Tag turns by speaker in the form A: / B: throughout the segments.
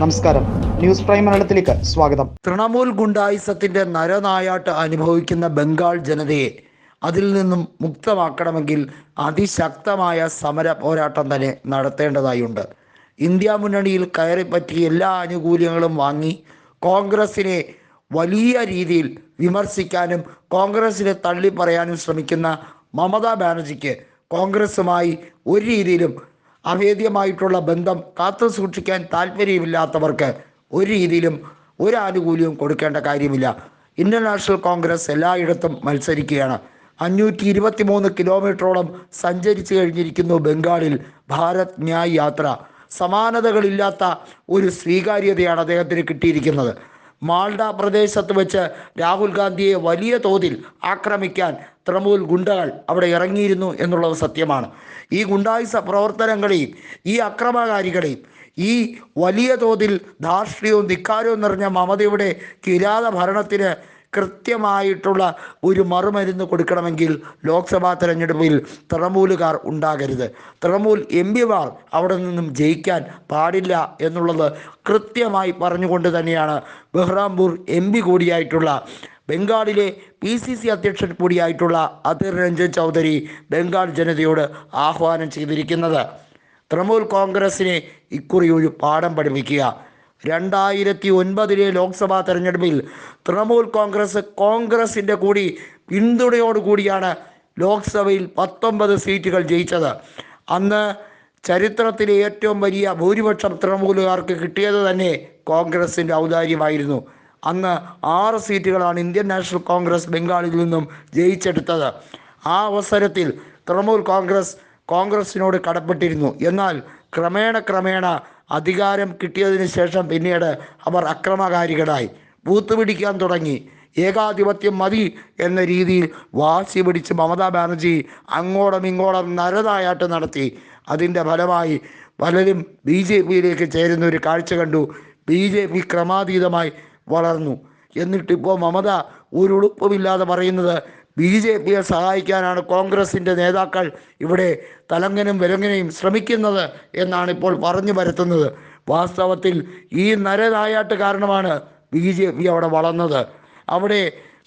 A: നമസ്കാരം. News prime മലയാളത്തിലേക്ക് സ്വാഗതം.
B: തൃണമൂൽ ഗുണ്ടായിസത്തിന്റെ നരനായാട്ട് അനുഭവിക്കുന്ന ബംഗാൾ ജനതയെ അതിൽ നിന്നും മുക്തമാക്കണമെങ്കിൽ അതിശക്തമായ സമര പോരാട്ടം തന്നെ നടത്തേണ്ടതായുണ്ട്. ഇന്ത്യ മുന്നണിയിൽ കയറിപ്പറ്റി എല്ലാ ആനുകൂല്യങ്ങളും വാങ്ങി കോൺഗ്രസിനെ വലിയ രീതിയിൽ വിമർശിക്കാനും കോൺഗ്രസിനെ തള്ളിപ്പറയാനും ശ്രമിക്കുന്ന മമതാ ബാനർജിക്ക് കോൺഗ്രസുമായി ഒരു രീതിയിലും അഭേദ്യമായിട്ടുള്ള ബന്ധം കാത്തു സൂക്ഷിക്കാൻ താല്പര്യമില്ലാത്തവർക്ക് ഒരു രീതിയിലും ഒരു ആനുകൂല്യവും കൊടുക്കേണ്ട കാര്യമില്ല. ഇന്റർനാഷണൽ നാഷണൽ കോൺഗ്രസ് എല്ലായിടത്തും മത്സരിക്കുകയാണ്. അഞ്ഞൂറ്റി ഇരുപത്തി മൂന്ന് കിലോമീറ്ററോളം സഞ്ചരിച്ചു കഴിഞ്ഞിരിക്കുന്നു ബംഗാളിൽ ഭാരത് ന്യായ് യാത്ര. സമാനതകളില്ലാത്ത ഒരു സ്വീകാര്യതയാണ് അദ്ദേഹത്തിന് കിട്ടിയിരിക്കുന്നത്. മാൾഡ പ്രദേശത്ത് വെച്ച് രാഹുൽ ഗാന്ധിയെ വലിയ തോതിൽ ആക്രമിക്കാൻ തൃണമൂൽ ഗുണ്ടകൾ അവിടെ ഇറങ്ങിയിരുന്നു എന്നുള്ളത് സത്യമാണ്. ഈ ഗുണ്ടായുസ പ്രവർത്തനങ്ങളെയും ഈ അക്രമകാരികളെയും ഈ വലിയ തോതിൽ ധാർഷ്ട്യവും ധിക്കാരവും നിറഞ്ഞ മമതയുടെ കിരാത ഭരണത്തിന് കൃത്യമായിട്ടുള്ള ഒരു മറുമരുന്ന് കൊടുക്കണമെങ്കിൽ ലോക്സഭാ തെരഞ്ഞെടുപ്പിൽ തൃണമൂലുകാർ ഉണ്ടാകരുത്. തൃണമൂൽ എം പിമാർ അവിടെ നിന്നും ജയിക്കാൻ പാടില്ല എന്നുള്ളത് കൃത്യമായി പറഞ്ഞുകൊണ്ട് തന്നെയാണ് ബഹ്റാംപൂർ എം പി കൂടിയായിട്ടുള്ള ബംഗാളിലെ പി സി സി അധ്യക്ഷൻ കൂടിയായിട്ടുള്ള അധിർ രഞ്ജൻ ചൗധരി ബംഗാൾ ജനതയോട് ആഹ്വാനം ചെയ്തിരിക്കുന്നത്. തൃണമൂൽ കോൺഗ്രസിനെ ഇക്കുറി ഒരു പാഠം പഠിപ്പിക്കുക. രണ്ടായിരത്തി ഒൻപതിലെ ലോക്സഭാ തെരഞ്ഞെടുപ്പിൽ തൃണമൂൽ കോൺഗ്രസ് കോൺഗ്രസിന്റെ കൂടി പിന്തുണയോടുകൂടിയാണ് ലോക്സഭയിൽ പത്തൊമ്പത് സീറ്റുകൾ ജയിച്ചത്. അന്ന് ചരിത്രത്തിലെ ഏറ്റവും വലിയ ഭൂരിപക്ഷം തൃണമൂലുകാർക്ക് കിട്ടിയത് തന്നെ കോൺഗ്രസിന്റെ ഔദാര്യമായിരുന്നു. അന്ന് ആറ് സീറ്റുകളാണ് ഇന്ത്യൻ നാഷണൽ കോൺഗ്രസ് ബംഗാളിൽ നിന്നും ജയിച്ചെടുത്തത്. ആ അവസരത്തിൽ തൃണമൂൽ കോൺഗ്രസ് കോൺഗ്രസിനോട് കടപ്പെട്ടിരുന്നു. എന്നാൽ ക്രമേണ ക്രമേണ അധികാരം കിട്ടിയതിന് ശേഷം പിന്നീട് അവർ അക്രമകാരികളായി. ബൂത്ത് പിടിക്കാൻ തുടങ്ങി. ഏകാധിപത്യം മതി എന്ന രീതിയിൽ വാശി പിടിച്ച് മമതാ ബാനർജി അങ്ങോളം ഇങ്ങോളം നരതായാട്ട് നടത്തി. അതിന്റെ ഫലമായി പലരും ബി ജെ പിയിലേക്ക് ചേരുന്ന ഒരു കാഴ്ച കണ്ടു. ബി ജെ പി ക്രമാതീതമായി വളർന്നു. എന്നിട്ടിപ്പോൾ മമത ഒരു ഉളുപ്പുമില്ലാതെ പറയുന്നത് ബി ജെ പിയെ സഹായിക്കാനാണ് കോൺഗ്രസിന്റെ നേതാക്കൾ ഇവിടെ തലങ്ങനും വിലങ്ങനെയും ശ്രമിക്കുന്നത് എന്നാണ് ഇപ്പോൾ പറഞ്ഞു വരുത്തുന്നത് വാസ്തവത്തിൽ ഈ നരനായാട്ട് കാരണമാണ് ബി ജെ പി അവിടെ വളർന്നത്. അവിടെ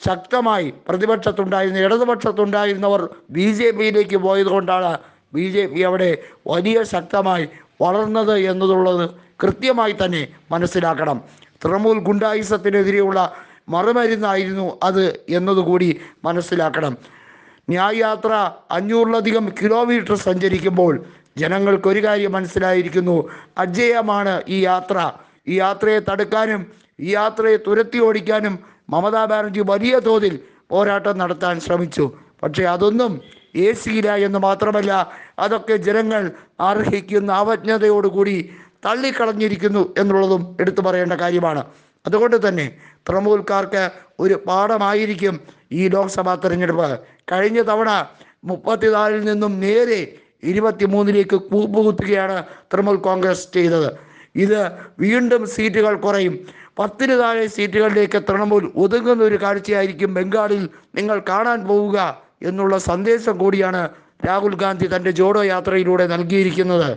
B: ശക്തമായി പ്രതിപക്ഷത്തുണ്ടായിരുന്ന ഇടതുപക്ഷത്തുണ്ടായിരുന്നവർ ബി ജെ പിയിലേക്ക് പോയത് കൊണ്ടാണ് ബി ജെ പി അവിടെ വലിയ ശക്തമായി വളർന്നത് എന്നതുള്ളത് കൃത്യമായി തന്നെ മനസ്സിലാക്കണം. തൃണമൂൽ ഗുണ്ടായുസത്തിനെതിരെയുള്ള മറുമരുന്നായിരുന്നു അത് എന്നതുകൂടി മനസ്സിലാക്കണം. ന്യായയാത്ര അഞ്ഞൂറിലധികം കിലോമീറ്റർ സഞ്ചരിക്കുമ്പോൾ ജനങ്ങൾക്കൊരു കാര്യം മനസ്സിലായിരിക്കുന്നു. അജയമാണ് ഈ യാത്ര. ഈ യാത്രയെ തടുക്കാനും ഈ യാത്രയെ തുരത്തി ഓടിക്കാനും മമതാ ബാനർജി വലിയ തോതിൽ പോരാട്ടം നടത്താൻ ശ്രമിച്ചു. പക്ഷേ അതൊന്നും ഏസിയില്ല എന്ന് മാത്രമല്ല അതൊക്കെ ജനങ്ങൾ അർഹിക്കുന്ന അവജ്ഞതയോടുകൂടി തള്ളിക്കളഞ്ഞിരിക്കുന്നു എന്നുള്ളതും എടുത്തു പറയേണ്ട കാര്യമാണ്. അതുകൊണ്ട് തന്നെ തൃണമൂൽക്കാർക്ക് ഒരു പാഠമായിരിക്കും ഈ ലോക്സഭാ തെരഞ്ഞെടുപ്പ്. കഴിഞ്ഞ തവണ മുപ്പത്തിനാലിൽ നിന്നും നേരെ ഇരുപത്തിമൂന്നിലേക്ക് കൂപ്പുകുത്തുകയാണ് തൃണമൂൽ കോൺഗ്രസ് ചെയ്തത്. ഇത് വീണ്ടും സീറ്റുകൾ കുറയും. പത്തിന് താഴെ സീറ്റുകളിലേക്ക് തൃണമൂൽ ഒതുങ്ങുന്ന ഒരു കാഴ്ചയായിരിക്കും ബംഗാളിൽ നിങ്ങൾ കാണാൻ പോവുക എന്നുള്ള സന്ദേശം കൂടിയാണ് രാഹുൽ ഗാന്ധി തന്റെ ജോഡോ യാത്രയിലൂടെ നൽകിയിരിക്കുന്നത്.